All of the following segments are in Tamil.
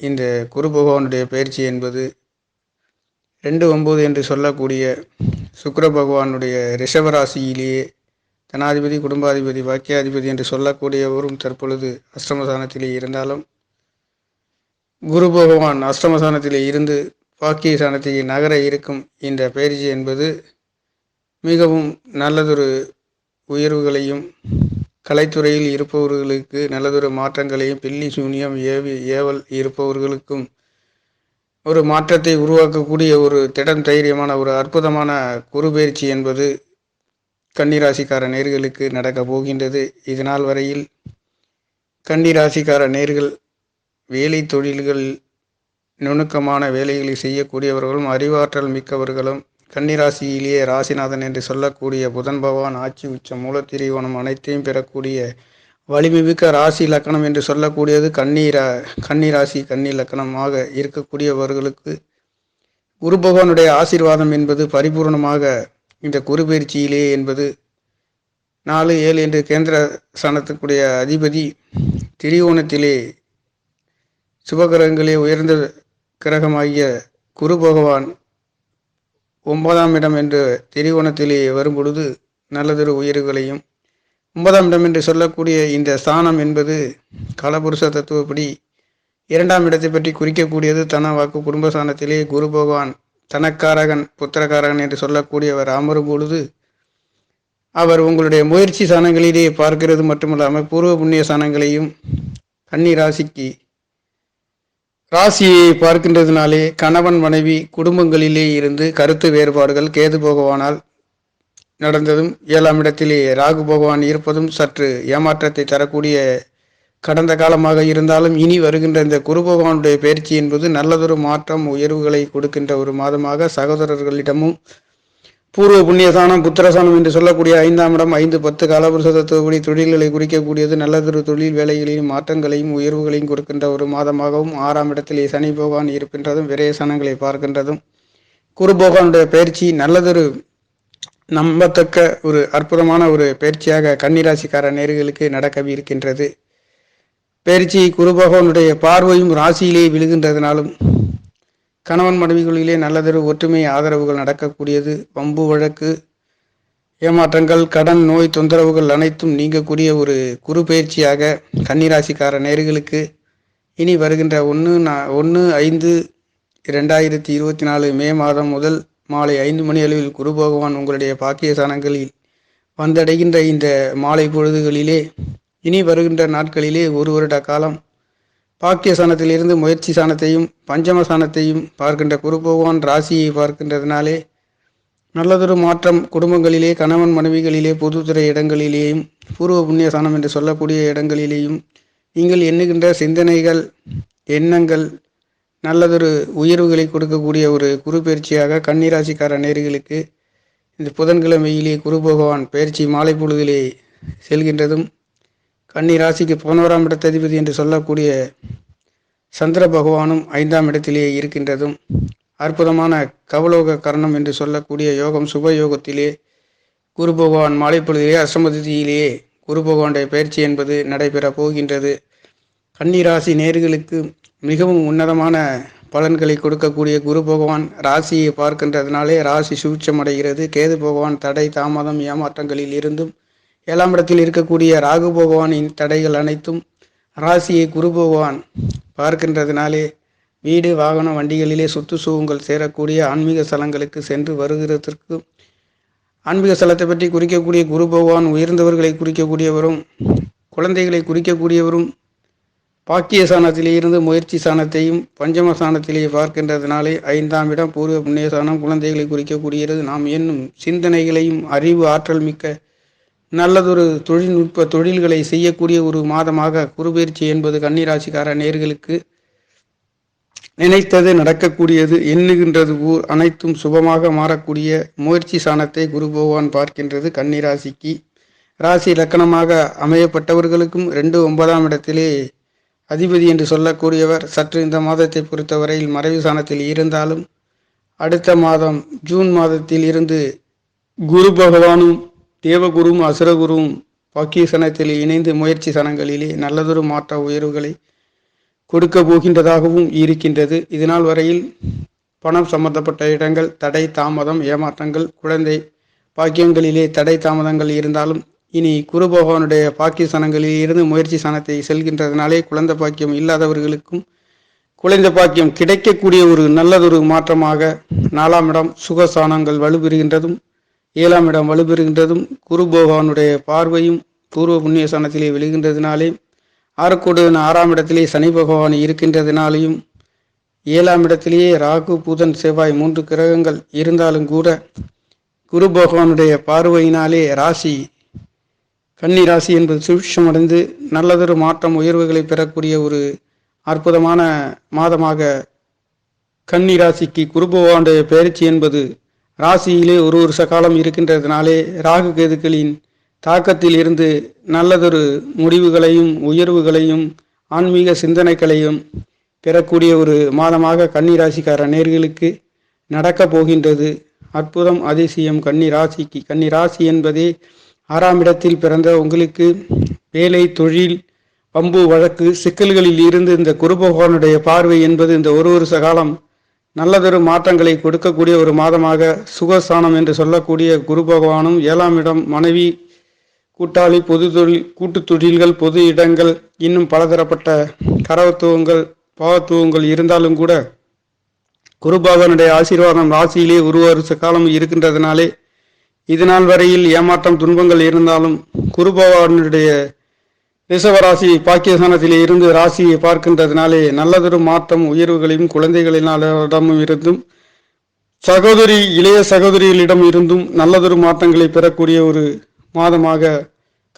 இந்த குரு பகவானுடைய பயிற்சி என்பது ரெண்டு ஒம்பது என்று சொல்லக்கூடிய சுக்கர பகவானுடைய ரிஷபராசியிலேயே தனாதிபதி குடும்பாதிபதி வாக்கியாதிபதி என்று சொல்லக்கூடியவரும் தற்பொழுது அஷ்டமசானத்திலே இருந்தாலும் குரு பகவான் அஷ்டமசானத்திலே இருந்து வாக்கிய நகர இருக்கும் இந்த பயிற்சி என்பது மிகவும் நல்லதொரு உயர்வுகளையும் கலைத்துறையில் இருப்பவர்களுக்கு நல்லதொரு மாற்றங்களையும் பில்லி சூனியம் ஏவி ஏவல் இருப்பவர்களுக்கும் ஒரு மாற்றத்தை உருவாக்கக்கூடிய ஒரு திடம் தைரியமான ஒரு அற்புதமான குரு என்பது கன்னிராசிக்கார நேர்களுக்கு நடக்கப் போகின்றது. இதனால் வரையில் கன்னிராசிக்கார நேர்கள் வேலை தொழில்கள் நுணுக்கமான வேலைகளை செய்யக்கூடியவர்களும் அறிவாற்றல் மிக்கவர்களும் கன்னிராசியிலேயே ராசிநாதன் என்று சொல்லக்கூடிய புதன் பகவான் ஆட்சி உச்சம் மூலத்திரிவனம் அனைத்தையும் பெறக்கூடிய வலிமைமிக்க ராசி லக்கணம் என்று சொல்லக்கூடியது கண்ணீரா கன்னிராசி கன்னி லக்கணமாக இருக்கக்கூடியவர்களுக்கு குரு பகவானுடைய ஆசீர்வாதம் என்பது பரிபூர்ணமாக இந்த குரு பயிற்சியிலே என்பது நாலு ஏழு என்று கேந்திர ஸ்தானத்துக்குடைய அதிபதி திரிகோணத்திலே சுபகிரகங்களே உயர்ந்த கிரகமாகிய குரு பகவான் ஒன்பதாம் இடம் என்று திரிகோணத்திலே வரும் பொழுது நல்லதொரு உயர்வுகளையும் ஒன்பதாம் இடம் என்று சொல்லக்கூடிய இந்த ஸ்தானம் என்பது காலபுருஷ தத்துவப்படி இரண்டாம் இடத்தை பற்றி குறிக்கக்கூடியது தன வாக்கு குடும்ப ஸ்தானத்திலே குரு பகவான் தனக்காரகன் புத்திரக்காரகன் என்று சொல்லக்கூடியவர் அமரும் பொழுது அவர் உங்களுடைய முயற்சி சாணங்களிலே பார்க்கிறது மட்டுமல்லாமல் பூர்வ புண்ணிய சாணங்களையும் கன்னி ராசிக்கு ராசியை பார்க்கின்றதுனாலே கணவன் மனைவி குடும்பங்களிலே இருந்து கருத்து வேறுபாடுகள் கேது பகவானால் நடந்ததும் ஏழாம் இடத்திலே ராகு பகவான் இருப்பதும் சற்று ஏமாற்றத்தை தரக்கூடிய கடந்த காலமாக இருந்தாலும் இனி வருகின்ற இந்த குரு பகவானுடைய பயிற்சி என்பது நல்லதொரு மாற்றம் உயர்வுகளை கொடுக்கின்ற ஒரு மாதமாக சகோதரர்களிடமும் பூர்வ புண்ணியசானம் புத்திரசானம் என்று சொல்லக்கூடிய ஐந்தாம் இடம் ஐந்து பத்து காலபுருஷ தத்துவப்படி தொழில்களை குறிக்கக்கூடியது நல்லதொரு தொழில் வேலைகளையும் மாற்றங்களையும் உயர்வுகளையும் கொடுக்கின்ற ஒரு மாதமாகவும் ஆறாம் இடத்திலே சனி பகவான் இருக்கின்றதும் விரயசனங்களை பார்க்கின்றதும். குரு பகவானுடைய பயிற்சி நல்லதொரு நம்பத்தக்க ஒரு அற்புதமான ஒரு பயிற்சியாக கன்னிராசிக்கார நேர்களுக்கு நடக்கவிருக்கின்றது பயிற்சி குரு பகவானுடைய பார்வையும் ராசியிலே விழுகின்றதுனாலும் கணவன் மனைவிகளிலே நல்லதொரு ஒற்றுமை ஆதரவுகள் நடக்கக்கூடியது. வம்பு வழக்கு ஏமாற்றங்கள் கடன் நோய் தொந்தரவுகள் அனைத்தும் நீங்கக்கூடிய ஒரு குரு பயிற்சியாக கன்னிராசிக்கார நேர்களுக்கு இனி வருகின்ற ஒன்று நா ஒன்று ஐந்து ரெண்டாயிரத்தி இருபத்தி நாலு மே மாதம் முதல் மாலை ஐந்து மணி அளவில் குரு பகவான் உங்களுடைய பாக்கியஸ்தானங்களில் வந்தடைகின்ற இந்த மாலை பொழுதுகளிலே இனி வருகின்ற நாட்களிலே ஒரு வருட காலம் பாக்கிய சாணத்திலிருந்து முயற்சி சாணத்தையும் பஞ்சம சாணத்தையும் பார்க்கின்ற குரு பகவான் ராசியை பார்க்கின்றதுனாலே நல்லதொரு மாற்றம் குடும்பங்களிலே கணவன் மனைவிகளிலே பொதுத்துறை இடங்களிலேயும் பூர்வ புண்ணிய சாணம் என்று சொல்லக்கூடிய இடங்களிலேயும் நீங்கள் எண்ணுகின்ற சிந்தனைகள் எண்ணங்கள் நல்லதொரு உயர்வுகளை கொடுக்கக்கூடிய ஒரு குரு பயிற்சியாக கன்னிராசிக்கார நேர்களுக்கு இந்த புதன்கிழமையிலே குரு பகவான் பயிற்சி மாலை பொழுதிலே செல்கின்றதும் கன்னி ராசிக்கு பதினோராம் இடத்ததிபதி என்று சொல்லக்கூடிய சந்திர பகவானும் ஐந்தாம் இடத்திலேயே இருக்கின்றதும் அற்புதமான கவலோக கரணம் என்று சொல்லக்கூடிய யோகம் சுப யோகத்திலே குரு பகவான் மாலை பொழுதிலே அசமதியிலேயே குரு பகவானுடைய பயிற்சி என்பது நடைபெறப் போகின்றது. கன்னிராசி நேர்களுக்கு மிகவும் உன்னதமான பலன்களை கொடுக்கக்கூடிய குரு பகவான் ராசியை பார்க்கின்றதுனாலே ராசி சூட்சமடைகிறது. கேது பகவான் தடை தாமதம் ஏமாற்றங்களில் இருந்தும் ஏழாம் இடத்தில் இருக்கக்கூடிய ராகு பகவானின் தடைகள் அனைத்தும் ராசியை குரு பகவான் பார்க்கின்றதுனாலே வீடு வாகனம் வண்டிகளிலே சொத்து சுகங்கள் சேரக்கூடிய ஆன்மீக ஸ்தலங்களுக்கு சென்று வருகிறதற்கு ஆன்மீக ஸ்தலத்தை பற்றி குறிக்கக்கூடிய குரு பகவான் உயர்ந்தவர்களை குறிக்கக்கூடியவரும் குழந்தைகளை குறிக்கக்கூடியவரும் பாக்கிய சாணத்திலே இருந்து முயற்சி சாணத்தையும் பஞ்சம சாணத்திலே பார்க்கின்றதுனாலே ஐந்தாம் இடம் பூர்வ புண்ணிய சாணம் குழந்தைகளை குறிக்கக்கூடியது. நாம் என்னும் சிந்தனைகளையும் அறிவு ஆற்றல் மிக்க நல்லதொரு தொழில்நுட்ப தொழில்களை செய்யக்கூடிய ஒரு மாதமாக குருபெயர்ச்சி என்பது கன்னிராசிக்கார நேர்களுக்கு நினைத்தது நடக்கக்கூடியது. எண்ணுகின்றது ஊர் அனைத்தும் சுபமாக மாறக்கூடிய முயற்சி சாணத்தை குரு பகவான் பார்க்கின்றது கன்னிராசிக்கு. ராசி லக்கணமாக அமையப்பட்டவர்களுக்கும் ரெண்டு ஒன்பதாம் இடத்திலே அதிபதி என்று சொல்லக்கூடியவர் சற்று இந்த மாதத்தை பொறுத்தவரையில் மறைவு சாணத்தில் இருந்தாலும் அடுத்த மாதம் ஜூன் மாதத்தில் இருந்து குரு பகவானும் தேவகுரும் அசுரகுரும் பாக்கிய சனத்தில் இணைந்து முயற்சி சனங்களிலே நல்லதொரு மாற்ற உயர்வுகளை கொடுக்க போகின்றதாகவும் இருக்கின்றது. இதனால் வரையில் பணம் சம்பந்தப்பட்ட இடங்கள் தடை தாமதம் ஏமாற்றங்கள் குழந்தை பாக்கியங்களிலே தடை தாமதங்கள் இருந்தாலும் இனி குரு பகவானுடைய பாக்கிய சனங்களில் இருந்து முயற்சி சனத்தை செல்கின்றதுனாலே குழந்தை பாக்கியம் இல்லாதவர்களுக்கும் குழந்தை பாக்கியம் கிடைக்கக்கூடிய ஒரு நல்லதொரு மாற்றமாக நாலாம் இடம் சுகசானங்கள் வலுப்பெறுகின்றதும் ஏழாம் இடம் வலுப்பெறுகின்றதும் குரு பகவானுடைய பார்வையும் பூர்வ புண்ணிய சனத்திலே விழுகின்றதினாலே ஆறுக்கோடு ஆறாம் இடத்திலே சனி பகவான் இருக்கின்றதினாலேயும் ஏழாம் இடத்திலேயே ராகு புதன் செவ்வாய் மூன்று கிரகங்கள் இருந்தாலும் கூட குரு பகவானுடைய பார்வையினாலே ராசி கன்னி ராசி என்பது சூட்சமடைந்து நல்லதொரு மாற்றம் உயர்வுகளை பெறக்கூடிய ஒரு அற்புதமான மாதமாக கன்னி ராசிக்கு குரு பகவானுடைய பயிற்சி என்பது ராசியிலே ஒரு வருஷ காலம் இருக்கின்றதுனாலே ராகு கேதுக்களின் தாக்கத்தில் இருந்து நல்லதொரு முடிவுகளையும் உயர்வுகளையும் ஆன்மீக சிந்தனைகளையும் பெறக்கூடிய ஒரு மாதமாக கன்னி ராசிக்கார நேர்களுக்கு நடக்கப் போகின்றது. அற்புதம் அதிசயம் கன்னி ராசிக்கு கன்னி ராசி என்பதே ஆறாம் இடத்தில் பிறந்த உங்களுக்கு வேலை தொழில் பம்பு வழக்கு சிக்கல்களில் இருந்து இந்த குருபகவானுடைய பார்வை என்பது இந்த ஒரு வருஷ காலம் நல்லதொரு மாற்றங்களை கொடுக்கக்கூடிய ஒரு மாதமாக சுகஸ்தானம் என்று சொல்லக்கூடிய குரு பகவானும் ஏழாம் இடம் மனைவி கூட்டாளி பொது தொழில் கூட்டு தொழில்கள் பொது இடங்கள் இன்னும் பலதரப்பட்ட கரவத்துவங்கள் பாவத்துவங்கள் இருந்தாலும் கூட குருபாகனுடைய ஆசீர்வாதம் ராசியிலே ஒரு வருஷ காலம் இருக்கின்றதுனாலே இதனால் வரையில் ஏமாற்றம் துன்பங்கள் இருந்தாலும் குருபகவானுடைய ரிஷவராசி பாக்கியஸ்தானத்திலே இருந்து ராசியை பார்க்கின்றதுனாலே நல்லதொரு மாற்றம் உயர்வுகளையும் குழந்தைகளினாலிடமும் இருந்தும் சகோதரி இளைய சகோதரிகளிடம் இருந்தும் நல்லதொரு மாற்றங்களை பெறக்கூடிய ஒரு மாதமாக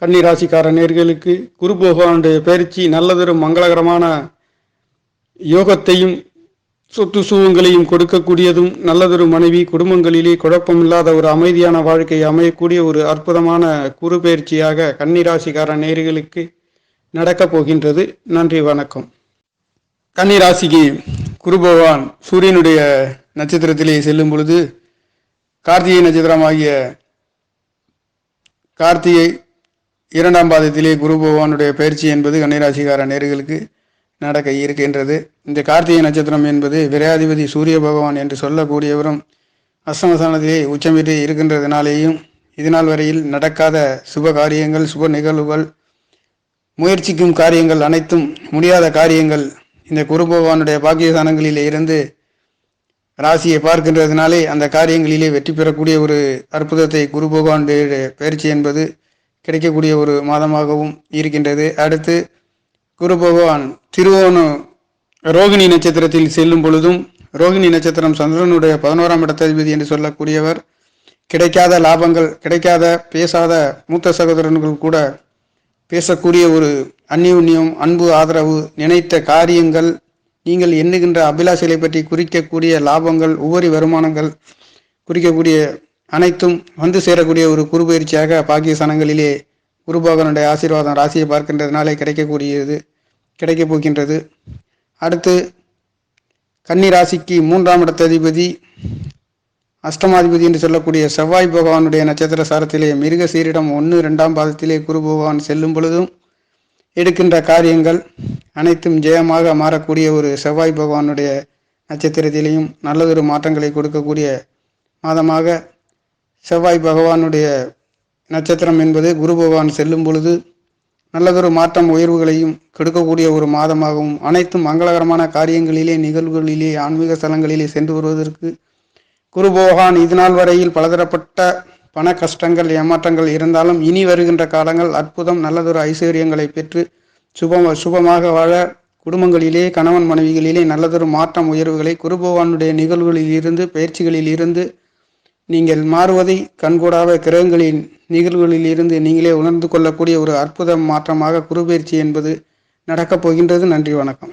கன்னி ராசிக்கார நேர்களுக்கு குரு பகவானுடைய பயிற்சி நல்லதொரு மங்களகரமான யோகத்தையும் சொத்து சுகங்களையும் கொடுக்கக்கூடியதும் நல்லதொரு மனைவி குடும்பங்களிலே குழப்பமில்லாத ஒரு அமைதியான வாழ்க்கை அமையக்கூடிய ஒரு அற்புதமான குரு பயிற்சியாக கன்னிராசிக்கார நேர்களுக்கு நடக்கப் போகின்றது. நன்றி வணக்கம். கன்னிராசிக்கு குருபகவான் சூரியனுடைய நட்சத்திரத்திலே செல்லும் பொழுது கார்த்திகை நட்சத்திரமாகிய கார்த்திகை இரண்டாம் பாதத்திலே குரு பகவானுடைய பயிற்சி என்பது கன்னிராசிகார நேர்களுக்கு நடக்க இருக்கின்றது. இந்த கார்த்திகை நட்சத்திரம் என்பது விரையாதிபதி சூரிய பகவான் என்று சொல்லக்கூடியவரும் அஸ்தமஸ்தானத்திலே உச்சமிட்டு இருக்கின்றதுனாலேயும் இதுநாள் வரையில் நடக்காத சுப காரியங்கள் சுப நிகழ்வுகள் முயற்சிக்கும் காரியங்கள் அனைத்தும் முடியாத காரியங்கள். இந்த குரு பகவானுடைய பாக்கியஸ்தானங்களிலே இருந்து ராசியை பார்க்கின்றதுனாலே அந்த காரியங்களிலே வெற்றி பெறக்கூடிய ஒரு அற்புதத்தை குரு பகவானுடைய பயிற்சி என்பது கிடைக்கக்கூடிய ஒரு மாதமாகவும் இருக்கின்றது. அடுத்து குரு பகவான் திருவோணு ரோகிணி நட்சத்திரத்தில் செல்லும் பொழுதும் ரோகிணி நட்சத்திரம் சந்திரனுடைய பதினோராம் இடத்ததிபதி என்று சொல்லக்கூடியவர். கிடைக்காத லாபங்கள் கிடைக்காத பேசாத மூத்த சகோதரன்கள் கூட பேசக்கூடிய ஒரு அந்நியுன்யம் அன்பு ஆதரவு நினைத்த காரியங்கள் நீங்கள் எண்ணுகின்ற அபிலாஷைகளை பற்றி குறிக்கக்கூடிய லாபங்கள் உபரி வருமானங்கள் குறிக்கக்கூடிய அனைத்தும் வந்து சேரக்கூடிய ஒரு குரு பயிற்சியாக பாக்கியஸ்தானங்களிலே குருபகவனுடைய ஆசீர்வாதம் ராசியை பார்க்கின்றதுனாலே கிடைக்கக்கூடியது கிடைக்கப் போகின்றது. அடுத்து கன்னி ராசிக்கு மூன்றாம் இடத்ததிபதி அஷ்டமாதிபதி என்று சொல்லக்கூடிய செவ்வாய் பகவானுடைய நட்சத்திர சாரத்திலே மிருக சீரிடம் ஒன்று ரெண்டாம் பாதத்திலே குரு பகவான் செல்லும் பொழுதும் எடுக்கின்ற காரியங்கள் அனைத்தும் ஜெயமாக மாறக்கூடிய ஒரு செவ்வாய் பகவானுடைய நட்சத்திரத்திலேயும் நல்லதொரு மாற்றங்களை கொடுக்கக்கூடிய மாதமாக செவ்வாய் பகவானுடைய நட்சத்திரம் என்பது குரு பகவான் செல்லும் பொழுது நல்லதொரு மாற்றம் உயர்வுகளையும் கொடுக்கக்கூடிய ஒரு மாதமாகவும் அனைத்தும் மங்களகரமான காரியங்களிலே நிகழ்வுகளிலே ஆன்மீக ஸ்தலங்களிலே சென்று வருவதற்கு குருபோகான் இதுநாள் வரையில் பலதரப்பட்ட பண கஷ்டங்கள் ஏமாற்றங்கள் இருந்தாலும் இனி வருகின்ற காலங்கள் அற்புதம் நல்லதொரு ஐஸ்வர்யங்களை பெற்று சுபம் சுபமாக வாழ குடும்பங்களிலே கணவன் மனைவிகளிலே நல்லதொரு மாற்றம் உயர்வுகளை குரு பகவானுடைய நிகழ்வுகளில் இருந்து பயிற்சிகளில் இருந்து நீங்கள் மாறுவதை கண்கூடாக கிரகங்களின் நிகழ்வுகளில் இருந்து நீங்களே உணர்ந்து கொள்ளக்கூடிய ஒரு அற்புத மாற்றமாக குருபெயர்ச்சி என்பது நடக்கப் போகின்றது. நன்றி வணக்கம்.